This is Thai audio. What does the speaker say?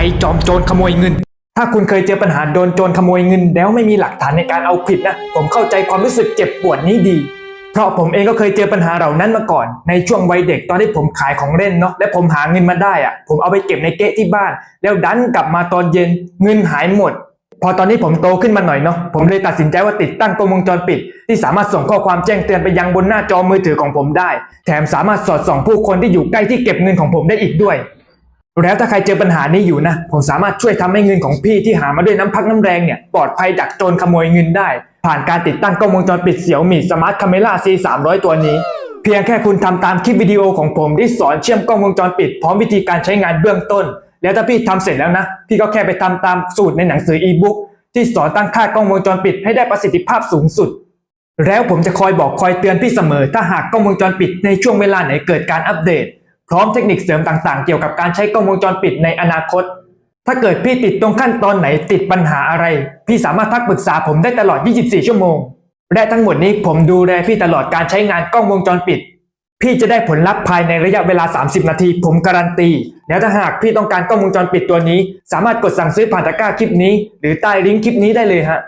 ภัยจอมโจรขโมยเงิน ถ้าคุณเคยเจอปัญหาโดนโจรขโมยเงิน แล้วไม่มีหลักฐานในการเอาผิดนะ ผมเข้าใจความรู้สึกเจ็บปวดนี้ดี เพราะผมเองก็เคยเจอปัญหาเหล่านั้นมาก่อน ในช่วงวัยเด็กตอนที่ผมขายของเล่นเนาะ และผมหาเงินมาได้อะผมเอาไปเก็บในเก๊ะที่บ้าน แล้วดันกลับมาตอนเย็นเงินหายหมดพอตอนนี้ผมโตขึ้นมาหน่อยเนาะผมเลยตัดสินใจว่าติดตั้งกล้องวงจรปิด ที่สามารถส่งข้อความแจ้งเตือนไปยังบนหน้าจอมือถือของผมได้ แถมสามารถสอดส่องผู้คนที่อยู่ใกล้ที่เก็บเงินของผมได้อีกด้วย แล้วถ้าใครเจอปัญหานี้อยู่นะ ผมสามารถช่วยทำให้เงินของพี่ที่หามาด้วยน้ำพักน้ำแรงเนี่ยปลอดภัยจากโจรขโมยเงินได้ ผ่านการติดตั้งกล้องวงจรปิดเสี่ยวมี่สมาร์ทคาเมล่า C 3 0 0ตัวนี้ เพียงแค่คุณทำตามคลิปวิดีโอของผมที่สอนเชื่อมกล้องวงจรปิด พร้อมวิธีการใช้งานเบื้องต้น แล้วถ้าพี่ทำเสร็จแล้วนะพี่ก็แค่ไปทำตามสูตรในหนังสืออีบุ๊กที่สอนตั้งค่ากล้องวงจรปิดให้ได้ประสิทธิภาพสูงสุด แล้วผมจะคอยบอกคอยเตือนพี่เสมอ ถ้าหากกล้องวงจรปิดในช่วงเวลาไหนเกิดการอัปเดต พร้อมเทคนิคเสริมต่างๆ เกี่ยวกับการใช้กล้องวงจรปิดในอนาคต ถ้าเกิดพี่ติดตรงขั้นตอนไหนติดปัญหาอะไร พี่สามารถทักปรึกษาผมได้ตลอด 24 ชั่วโมง และทั้งหมดนี้ผมดูแลพี่ตลอดการใช้งานกล้องวงจรปิด พี่จะได้ผลลัพธ์ภายในระยะเวลา 30 นาที ผมการันตี แล้วถ้าหากพี่ต้องการกล้องวงจรปิดตัวนี้ สามารถกดสั่งซื้อผ่านตะกร้าคลิปนี้ หรือใต้ลิงก์คลิปนี้ได้เลยฮะ